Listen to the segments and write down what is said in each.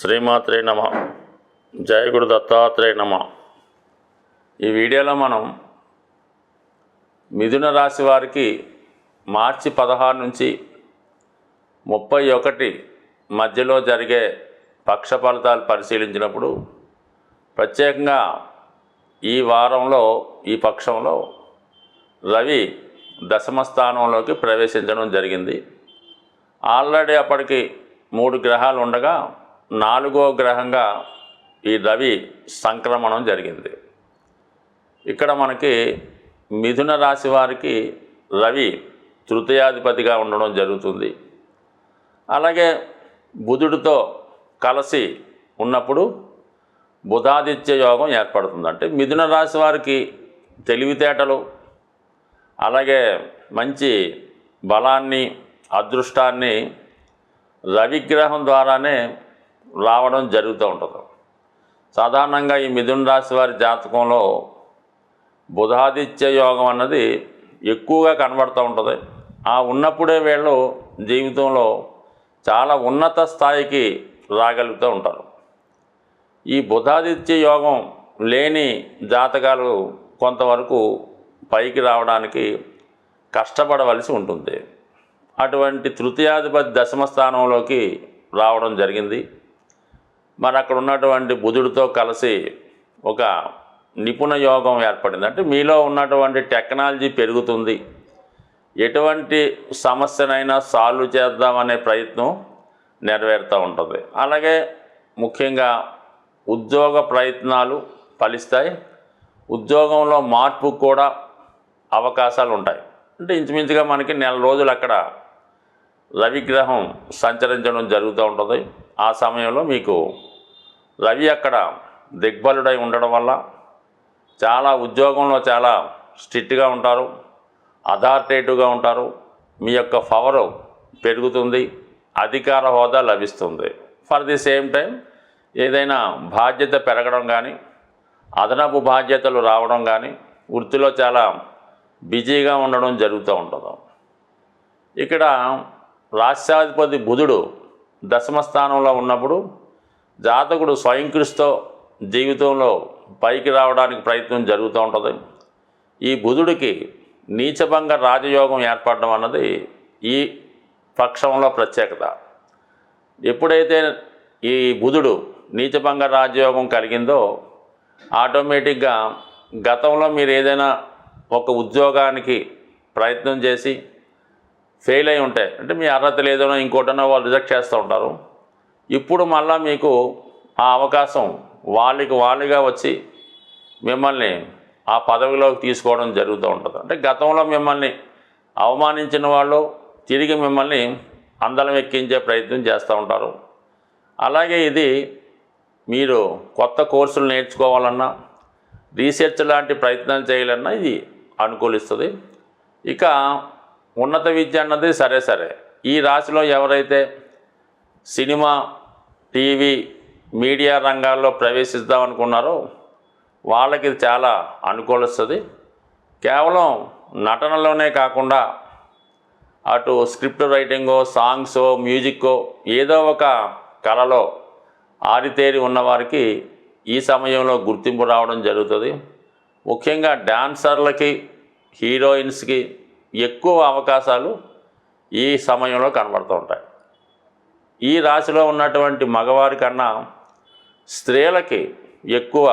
శ్రీమాత్రే నమ. జయగుడు దత్తాత్రేయ నమ. ఈ వీడియోలో మనం మిథున రాశి వారికి మార్చి పదహారు నుంచి ముప్పై ఒకటి మధ్యలో జరిగే పక్ష ఫలితాలు పరిశీలించినప్పుడు ప్రత్యేకంగా ఈ వారంలో ఈ పక్షంలో రవి దశమ స్థానంలోకి ప్రవేశించడం జరిగింది. ఆల్రెడీ అప్పటికి మూడు గ్రహాలు ఉండగా నాలుగో గ్రహంగా ఈ రవి సంక్రమణం జరిగింది. ఇక్కడ మనకి మిథున రాశి వారికి రవి తృతీయాధిపతిగా ఉండడం జరుగుతుంది. అలాగే బుధుడితో కలిసి ఉన్నప్పుడు బుధాదిత్య యోగం ఏర్పడుతుంది. అంటే మిథున రాశి వారికి తెలివితేటలు అలాగే మంచి బలాన్ని అదృష్టాన్ని రవిగ్రహం ద్వారానే రావడం జరుగుతూ ఉంటుంది. సాధారణంగా ఈ మిథున రాశి వారి జాతకంలో బుధాదిత్య యోగం అన్నది ఎక్కువగా కనబడుతూ ఉంటుంది. ఆ ఉన్నప్పుడే వీళ్ళు జీవితంలో చాలా ఉన్నత స్థాయికి రాగలుగుతూ ఉంటారు. ఈ బుధాదిత్య యోగం లేని జాతకాలు కొంతవరకు పైకి రావడానికి కష్టపడవలసి ఉంటుంది. అటువంటి తృతీయాధిపతి దశమ స్థానంలోకి రావడం జరిగింది. మరి అక్కడ ఉన్నటువంటి బుధుడితో కలిసి ఒక నిపుణ యోగం ఏర్పడింది. అంటే మీలో ఉన్నటువంటి టెక్నాలజీ పెరుగుతుంది. ఎటువంటి సమస్యనైనా సాల్వ్ చేద్దామనే ప్రయత్నం నెరవేరుతూ ఉంటుంది. అలాగే ముఖ్యంగా ఉద్యోగ ప్రయత్నాలు ఫలిస్తాయి. ఉద్యోగంలో మార్పు కూడా అవకాశాలు ఉంటాయి. అంటే ఇంచుమించుగా మనకి నెల రోజులు అక్కడ రవిగ్రహం సంచరించడం జరుగుతూ ఉంటుంది. ఆ సమయంలో మీకు రవి అక్కడ దిగ్బలుడై ఉండడం వల్ల చాలా ఉద్యోగంలో చాలా స్ట్రిక్ట్గా ఉంటారు అథారిటేటివ్గా ఉంటారు. మీ యొక్క పవర్ పెరుగుతుంది అధికార హోదా లభిస్తుంది. ఫర్ ది సేమ్ టైం ఏదైనా బాధ్యత పెరగడం కానీ అదనపు బాధ్యతలు రావడం కానీ వృత్తిలో చాలా బిజీగా ఉండడం జరుగుతూ ఉంటుంది. ఇక్కడ రాష్ట్రాధిపతి బుధుడు దశమ స్థానంలో ఉన్నప్పుడు జాతకుడు స్వయంకృషితో జీవితంలో పైకి రావడానికి ప్రయత్నం జరుగుతూ ఉంటుంది. ఈ బుధుడికి నీచభంగ రాజయోగం ఏర్పడడం అన్నది ఈ పక్షంలో ప్రత్యేకత. ఎప్పుడైతే ఈ బుధుడు నీచభంగ రాజయోగం కలిగిందో ఆటోమేటిక్గా గతంలో మీరు ఏదైనా ఒక ఉద్యోగానికి ప్రయత్నం చేసి ఫెయిల్ అయి ఉంటాయి అంటే మీ అర్హత లేదనో ఇంకోటనో వాళ్ళు రిజెక్ట్ చేస్తూ ఉంటారు. ఇప్పుడు మళ్ళా మీకు ఆ అవకాశం వాళ్ళకి వాళ్ళుగా వచ్చి మిమ్మల్ని ఆ పదవిలోకి తీసుకోవడం జరుగుతూ ఉంటుంది. అంటే గతంలో మిమ్మల్ని అవమానించిన వాళ్ళు తిరిగి మిమ్మల్ని అందలం ఎక్కించే ప్రయత్నం చేస్తూ ఉంటారు. అలాగే ఇది మీరు కొత్త కోర్సులు నేర్చుకోవాలన్నా రీసెర్చ్ లాంటి ప్రయత్నం చేయాలన్నా ఇది అనుకూలిస్తుంది. ఇక ఉన్నత విద్య అన్నది సరే సరే. ఈ రాశిలో ఎవరైతే సినిమా టీవీ మీడియా రంగాల్లో ప్రవేశిద్దాం అనుకున్నారో వాళ్ళకి ఇది చాలా అనుకూలిస్తుంది కేవలం నటనలోనే కాకుండా అటు స్క్రిప్ట్ రైటింగో సాంగ్సో మ్యూజిక్కో ఏదో ఒక కళలో ఆరితేరి ఉన్నవారికి ఈ సమయంలో గుర్తింపు రావడం జరుగుతుంది. ముఖ్యంగా డాన్సర్లకి హీరోయిన్స్కి ఎక్కువ అవకాశాలు ఈ సమయంలో కనబడుతూ ఉంటాయి. ఈ రాశిలో ఉన్నటువంటి మగవారి కన్నా స్త్రీలకి ఎక్కువ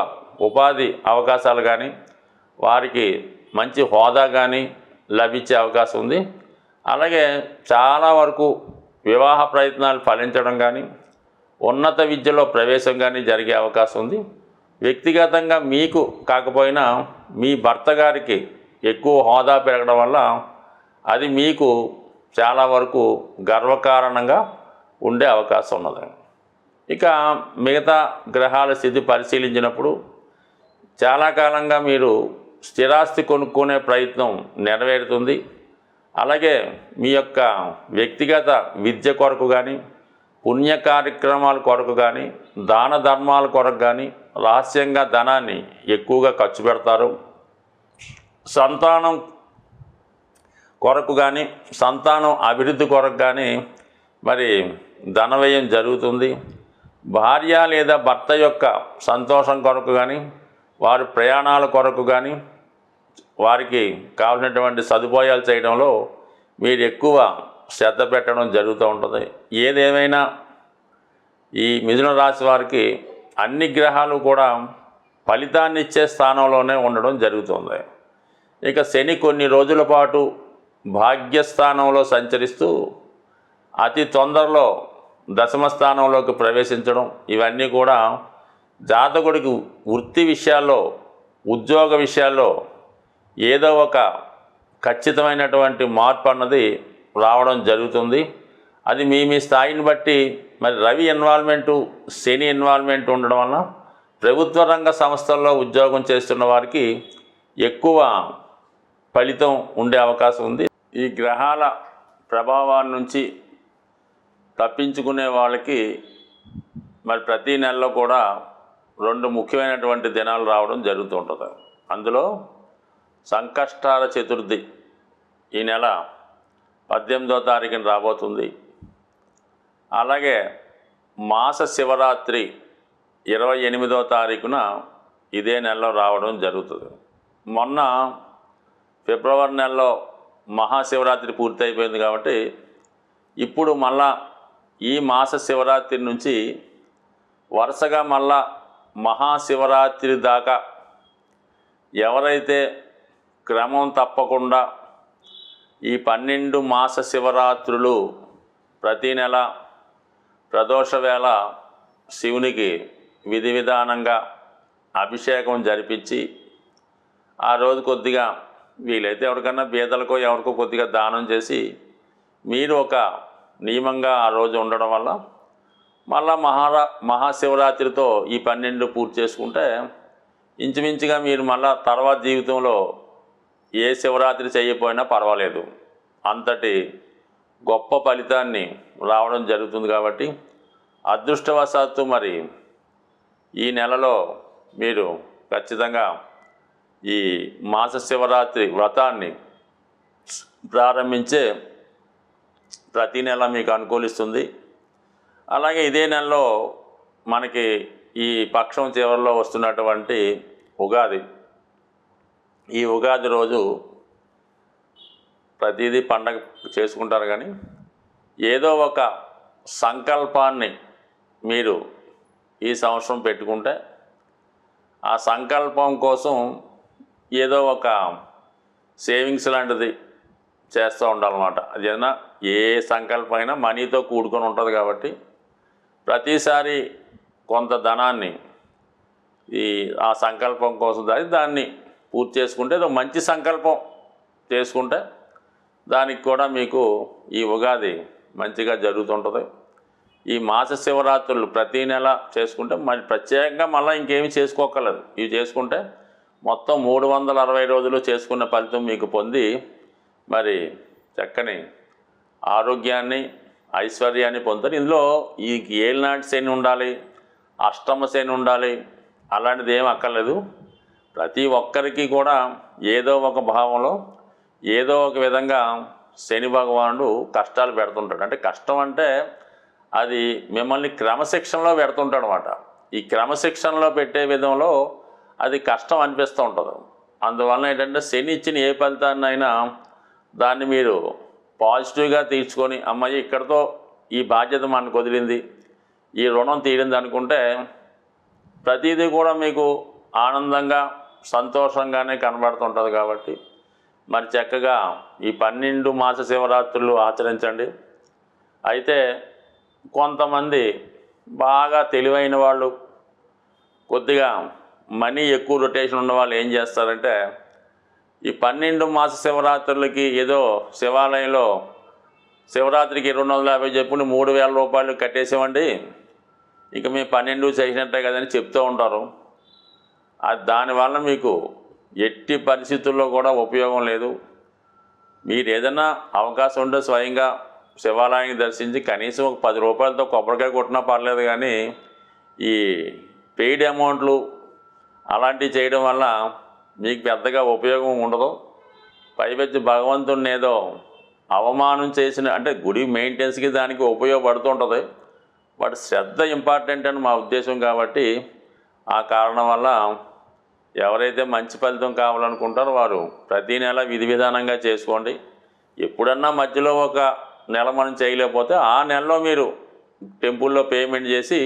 ఉపాధి అవకాశాలు కానీ వారికి మంచి హోదా కానీ లభించే అవకాశం ఉంది. అలాగే చాలా వరకు వివాహ ప్రయత్నాలు ఫలించడం కానీ ఉన్నత విద్యలో ప్రవేశం కానీ జరిగే అవకాశం ఉంది. వ్యక్తిగతంగా మీకు కాకపోయినా మీ భర్త గారికి ఎక్కువ హోదా పెరగడం వల్ల అది మీకు చాలా వరకు గర్వకారణంగా ఉండే అవకాశం ఉన్నది ఇక మిగతా గ్రహాల స్థితి పరిశీలించినప్పుడు చాలా కాలంగా మీరు స్థిరాస్తి కొనుక్కునే ప్రయత్నం నెరవేరుతుంది. అలాగే మీ యొక్క వ్యక్తిగత విద్య కొరకు కానీ పుణ్య కార్యక్రమాల కొరకు కానీ దాన ధర్మాల కొరకు కానీ రహస్యంగా ధనాన్ని ఎక్కువగా ఖర్చు పెడతారు. సంతానం కొరకు కానీ సంతానం అభివృద్ధి కొరకు కానీ మరి ధనవ్యయం జరుగుతుంది. భార్య లేదా భర్త యొక్క సంతోషం కొరకు కానీ వారి ప్రయాణాల కొరకు కానీ వారికి కావలసినటువంటి సదుపాయాలు చేయడంలో మీరు ఎక్కువ శ్రద్ధ పెట్టడం జరుగుతూ ఉంటుంది. ఏదేమైనా ఈ మిథున రాశి వారికి అన్ని గ్రహాలు కూడా ఫలితాన్ని ఇచ్చే స్థానంలోనే ఉండడం జరుగుతుంది. ఇక శని కొన్ని రోజుల పాటు భాగ్యస్థానంలో సంచరిస్తూ అతి తొందరలో దశమ స్థానంలోకి ప్రవేశించడం ఇవన్నీ కూడా జాతకుడికి వృత్తి విషయాల్లో ఉద్యోగ విషయాల్లో ఏదో ఒక ఖచ్చితమైనటువంటి మార్పు అన్నది రావడం జరుగుతుంది. అది మీ మీ స్థాయిని బట్టి మరి రవి ఇన్వాల్వ్మెంటు శని ఇన్వాల్వ్మెంట్ ఉండడం వలన ప్రభుత్వ రంగ సంస్థల్లో ఉద్యోగం చేస్తున్న వారికి ఎక్కువ ఫలితం ఉండే అవకాశం ఉంది. ఈ గ్రహాల ప్రభావాల నుంచి తప్పించుకునే వాళ్ళకి మరి ప్రతి నెలలో కూడా రెండు ముఖ్యమైనటువంటి దినాలు రావడం జరుగుతూ ఉంటుంది. అందులో సంకష్టాల చతుర్థి ఈ నెల పద్దెనిమిదో తారీఖున రాబోతుంది. అలాగే మాస శివరాత్రి ఇరవై ఎనిమిదో తారీఖున ఇదే నెలలో రావడం జరుగుతుంది. మొన్న ఫిబ్రవరి నెలలో మహాశివరాత్రి పూర్తి అయిపోయింది కాబట్టి ఇప్పుడు మళ్ళా ఈ మాస శివరాత్రి నుంచి వరుసగా మళ్ళా మహాశివరాత్రి దాకా ఎవరైతే క్రమం తప్పకుండా ఈ పన్నెండు మాస శివరాత్రులు ప్రతి నెల ప్రదోష వేళ శివునికి విధి విధానంగా అభిషేకం జరిపించి ఆ రోజు కొద్దిగా వీలైతే ఎవరికన్నా బీదలకో ఎవరికో కొద్దిగా దానం చేసి మీరు ఒక నియమంగా ఆ రోజు ఉండడం వల్ల మళ్ళా మహారా మహాశివరాత్రితో ఈ పన్నెండు పూర్తి చేసుకుంటే ఇంచుమించుగా మీరు మళ్ళా తర్వాత జీవితంలో ఏ శివరాత్రి చేయకపోయినా పర్వాలేదు. అంతటి గొప్ప ఫలితాన్ని రావడం జరుగుతుంది కాబట్టి అదృష్టవశాత్తు మరి ఈ నెలలో మీరు ఖచ్చితంగా ఈ మాస శివరాత్రి వ్రతాన్ని ప్రారంభించే ప్రతి నెల మీకు అనుకూలిస్తుంది. అలాగే ఇదే నెలలో మనకి ఈ పక్షం చివరిలో వస్తున్నటువంటి ఉగాది. ఈ ఉగాది రోజు ప్రతిదీ పండగ చేసుకుంటారు కానీ ఏదో ఒక సంకల్పాన్ని మీరు ఈ సంవత్సరం పెట్టుకుంటే ఆ సంకల్పం కోసం ఏదో ఒక సేవింగ్స్ లాంటిది చేస్తూ ఉండాలన్నమాట. అది ఏ సంకల్పం అయినా మనీతో కూడుకొని ఉంటుంది కాబట్టి ప్రతిసారి కొంత ధనాన్ని ఈ ఆ సంకల్పం కోసం దాని దాన్ని పూర్తి చేసుకుంటే ఏదో మంచి సంకల్పం చేసుకుంటే దానికి కూడా మీకు ఈ ఉగాది మంచిగా జరుగుతుంటుంది. ఈ మాస శివరాత్రులు ప్రతి నెల చేసుకుంటే మరి ప్రత్యేకంగా మళ్ళీ ఇంకేమీ చేసుకోకలేదు ఇవి చేసుకుంటే మొత్తం మూడు వందల అరవై రోజులు చేసుకున్న ఫలితం మీకు పొంది మరి చక్కని ఆరోగ్యాన్ని ఐశ్వర్యాన్ని పొందుతారు. ఇందులో ఈ ఏలినాటి శని ఉండాలి అష్టమ శని ఉండాలి అలాంటిది ఏం అక్కర్లేదు. ప్రతి ఒక్కరికి కూడా ఏదో ఒక భావంలో ఏదో ఒక విధంగా శని భగవానుడు కష్టాలు పెడుతుంటాడు. అంటే కష్టం అంటే అది మిమ్మల్ని క్రమశిక్షణలో పెడుతుంటాడు అనమాట ఈ క్రమశిక్షణలో పెట్టే విధంలో అది కష్టం అనిపిస్తూ ఉంటుంది. అందువలన ఏంటంటే శని ఇచ్చిన ఏ ఫలితాన్నైనా దాన్ని మీరు పాజిటివ్గా తీర్చుకొని అమ్మాయి ఇక్కడతో ఈ బాధ్యత మనకు వదిలింది ఈ రుణం తీరింది అనుకుంటే ప్రతిదీ కూడా మీకు ఆనందంగా సంతోషంగానే కనబడుతుంటుంది కాబట్టి మరి చక్కగా ఈ పన్నెండు మాస శివరాత్రులు ఆచరించండి. అయితే కొంతమంది బాగా తెలివైన వాళ్ళు కొద్దిగా మనీ ఎక్కువ రొటేషన్ ఉన్న వాళ్ళు ఏం చేస్తారంటే ఈ పన్నెండు మాస శివరాత్రులకి ఏదో శివాలయంలో శివరాత్రికి రెండు వందల యాభై చెప్పుకుని మూడు వేల రూపాయలు కట్టేసామండి. ఇక మేము పన్నెండు చేసినట్టే కదని చెప్తూ ఉంటారు. అది దానివల్ల మీకు ఎట్టి పరిస్థితుల్లో కూడా ఉపయోగం లేదు. మీరు ఏదైనా అవకాశం ఉంటే స్వయంగా శివాలయాన్ని దర్శించి కనీసం ఒక పది రూపాయలతో కొబ్బరికాయ కొట్టినా పర్లేదు కానీ ఈ పెయిడ్ అమౌంట్లు అలాంటివి చేయడం వల్ల మీకు పెద్దగా ఉపయోగం ఉండదు. పైపెచ్చి భగవంతుడిని ఏదో అవమానం చేసిన అంటే గుడి మెయింటెనెన్స్కి దానికి ఉపయోగపడుతుంటుంది. బట్ శ్రద్ధ ఇంపార్టెంట్ అని మా ఉద్దేశం కాబట్టి ఆ కారణం వల్ల ఎవరైతే మంచి ఫలితం కావాలనుకుంటారో వారు ప్రతి నెల విధి విధానంగా చేసుకోండి. ఎప్పుడన్నా మధ్యలో ఒక నెల మనం చేయలేకపోతే ఆ నెలలో మీరు టెంపుల్లో పేమెంట్ చేసి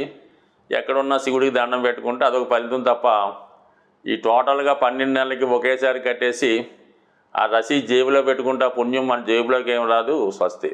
ఎక్కడున్నా శివుడికి దండం పెట్టుకుంటే అదొక ఫలితం తప్ప ఈ టోటల్గా పన్నెండు నెలలకి ఒకేసారి కట్టేసి ఆ రసీదు జేబులో పెట్టుకుంటే పుణ్యం మన జేబులోకి ఏం రాదు స్వస్తి.